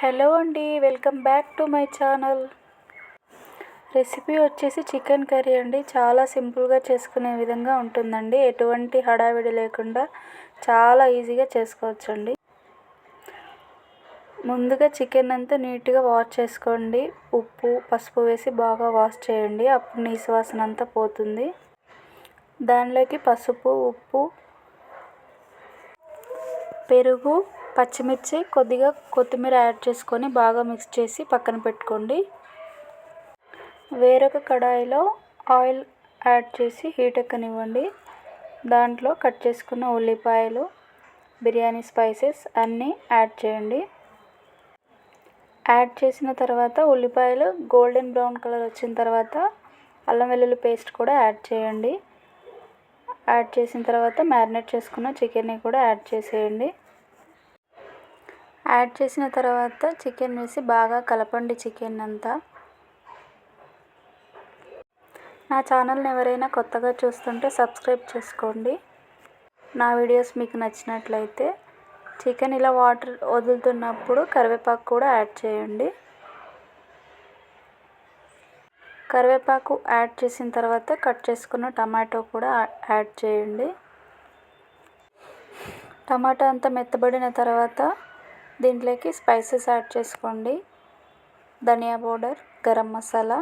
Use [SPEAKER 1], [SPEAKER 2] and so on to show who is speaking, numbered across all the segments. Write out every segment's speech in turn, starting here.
[SPEAKER 1] Hello అండి welcome back to my channel. Recipe వచ్చేసి chicken curry అండి. చాలా సింపుల్గా చేసుకునే విధంగా ఉంటుందండి. ఎటువంటి హడావిడి లేకుండా చాలా ఈజీగా చేసుకోవచ్చండి. ముందుగా చికెన్ అంతా నీట్గా వాష్ చేసుకోండి. ఉప్పు పసుపు వేసి బాగా వాష్ చేయండి. అప్పుడు నీసు వాసన అంతా పోతుంది. దానిలోకి పసుపు ఉప్పు పెరుగు పచ్చిమిర్చి కొద్దిగా కొత్తిమీర యాడ్ చేసుకొని బాగా మిక్స్ చేసి పక్కన పెట్టుకోండి. వేరొక కడాయిలో ఆయిల్ యాడ్ చేసి హీట్ ఎక్కనివ్వండి. దాంట్లో కట్ చేసుకున్న ఉల్లిపాయలు బిర్యానీ స్పైసెస్ అన్నీ యాడ్ చేయండి. యాడ్ చేసిన తర్వాత ఉల్లిపాయలు గోల్డెన్ బ్రౌన్ కలర్ వచ్చిన తర్వాత అల్లం వెల్లుల్లి పేస్ట్ కూడా యాడ్ చేయండి. యాడ్ చేసిన తర్వాత మ్యారినేట్ చేసుకున్న చికెన్ని కూడా యాడ్ చేసేయండి. యాడ్ చేసిన తర్వాత చికెన్ వేసి బాగా కలపండి చికెన్ అంతా. నా ఛానల్ని ఎవరైనా కొత్తగా చూస్తుంటే సబ్స్క్రైబ్ చేసుకోండి. నా వీడియోస్ మీకు నచ్చినట్లయితే చికెన్ ఇలా వాటర్ వదులుతున్నప్పుడు కరివేపాకు కూడా యాడ్ చేయండి. కరివేపాకు యాడ్ చేసిన తర్వాత కట్ చేసుకున్న టమాటో కూడా యాడ్ చేయండి. టమాటా అంతా మెత్తబడిన తర్వాత దీంట్లోకి స్పైసెస్ యాడ్ చేసుకోండి. ధనియా పౌడర్ గరం మసాలా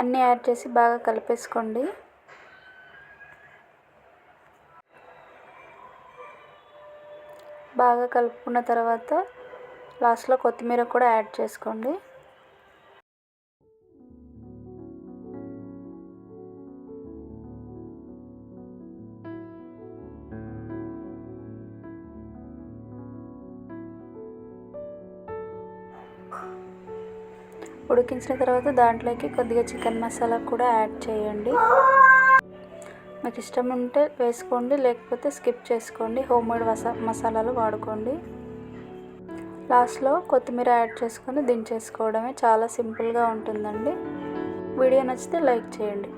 [SPEAKER 1] అన్నీ యాడ్ చేసి బాగా కలిపేసుకోండి. బాగా కలుపుకున్న తర్వాత లాస్ట్లో కొత్తిమీర కూడా యాడ్ చేసుకోండి. ఉడికించిన తర్వాత దాంట్లోకి కొద్దిగా చికెన్ మసాలా కూడా యాడ్ చేయండి. మీకు ఇష్టం ఉంటే వేసుకోండి లేకపోతే స్కిప్ చేసుకోండి. హోమ్ మేడ్ మసా మసాలాలు వాడుకోండి. లాస్ట్లో కొత్తిమీర యాడ్ చేసుకొని దించేసుకోవడమే చాలా సింపుల్గా ఉంటుందండి. వీడియో నచ్చితే లైక్ చేయండి.